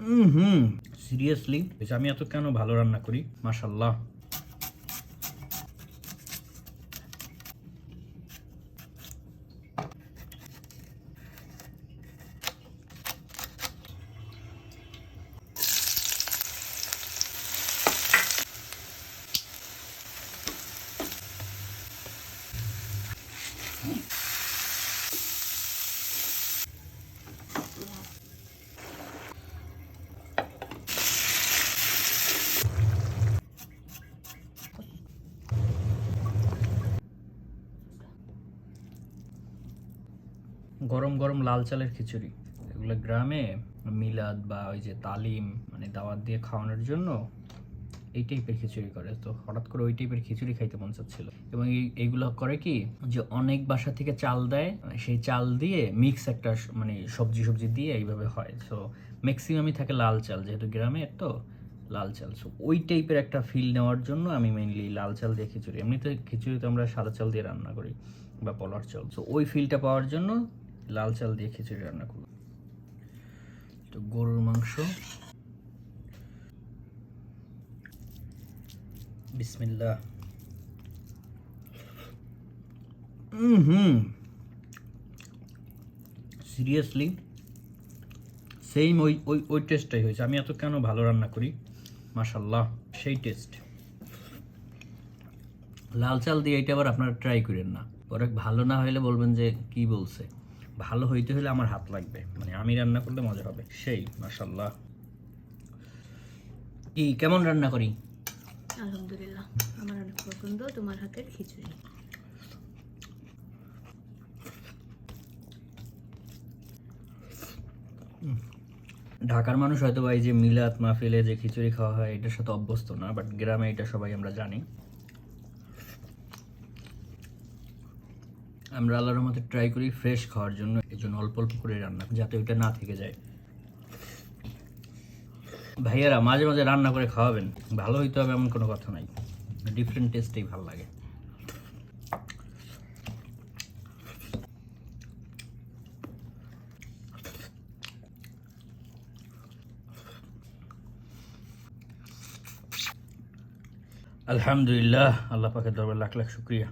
হুম হুম seriously আমি এত কেন ভালো রান্না করি? মাশাল্লাহ গরম গরম লাল চালের খিচুড়ি। এগুলো গ্রামে মিলাদ বা ওই যে তালিম মানে দাওয়াত দিয়ে খাওয়ানোর জন্য এই টাইপের খিচুড়ি করে। তো হঠাৎ করে ওই টাইপের খিচুড়ি খাইতে মন চাচ্ছিল। এবং এই, এইগুলো করে কি যে অনেক বাসা থেকে চাল দেয়, সেই চাল দিয়ে মিক্স একটা মানে সবজি সবজি দিয়ে এইভাবে হয়। সো ম্যাক্সিমামই থাকে লাল চাল, যেহেতু গ্রামের, তো লাল চাল। সো ওই টাইপের একটা ফিল নেওয়ার জন্য আমি মেইনলি লাল চাল দিয়ে খিচুড়ি। এমনিতে খিচুড়িতে আমরা সাদা চাল দিয়ে রান্না করি বা পলার চাল। সো ওই ফিলটা পাওয়ার জন্য লাল চাল দিয়ে খিচুড়ি রান্না করব। তো গরুর মাংস। বিসমিল্লাহ। হুম সিরিয়াসলি সেম ওই ওই ওই টেস্টটাই হয়েছে। আমি এত কেন ভালো রান্না করি? মাশাল্লাহ সেই টেস্ট লাল চাল দিয়ে এটা আবার আপনারা ট্রাই করেন না। পরে ভালো না হলে বলবেন যে কি বলছে। ভালো হইতে হলে আমার হাত লাগবে। মানে আমি রান্না করলে মজা হবে। সেই মাশাল্লাহ কি কেমন রান্না করি? আলহামদুলিল্লাহ আমার অনেক পছন্দ তোমার হাতের খিচুড়ি। ঢাকার মানুষ হয়তো বা এই যে মিলাত মাহফিলে যে খিচুড়ি খাওয়া হয় এটার সাথে অভ্যস্ত না বাট গ্রামে এটা সবাই আমরা জানি। আমরা আল্লাহর রহমতে ট্রাই করি ফ্রেশ খাওয়ার জন্য, এই জন্য অল্প অল্প করে রান্না যাতে ওইটা না থেকে যায়। ভাইয়ারা, মাঝে মাঝে রান্না করে খাওয়াবেন, ভালো হইতে হবে এমন কোনো কথা নাই। ডিফারেন্ট টেস্টেই ভালো লাগে। আলহামদুলিল্লাহ, আল্লাহ পাকের দরবার লাখ লাখ শুক্রিয়া।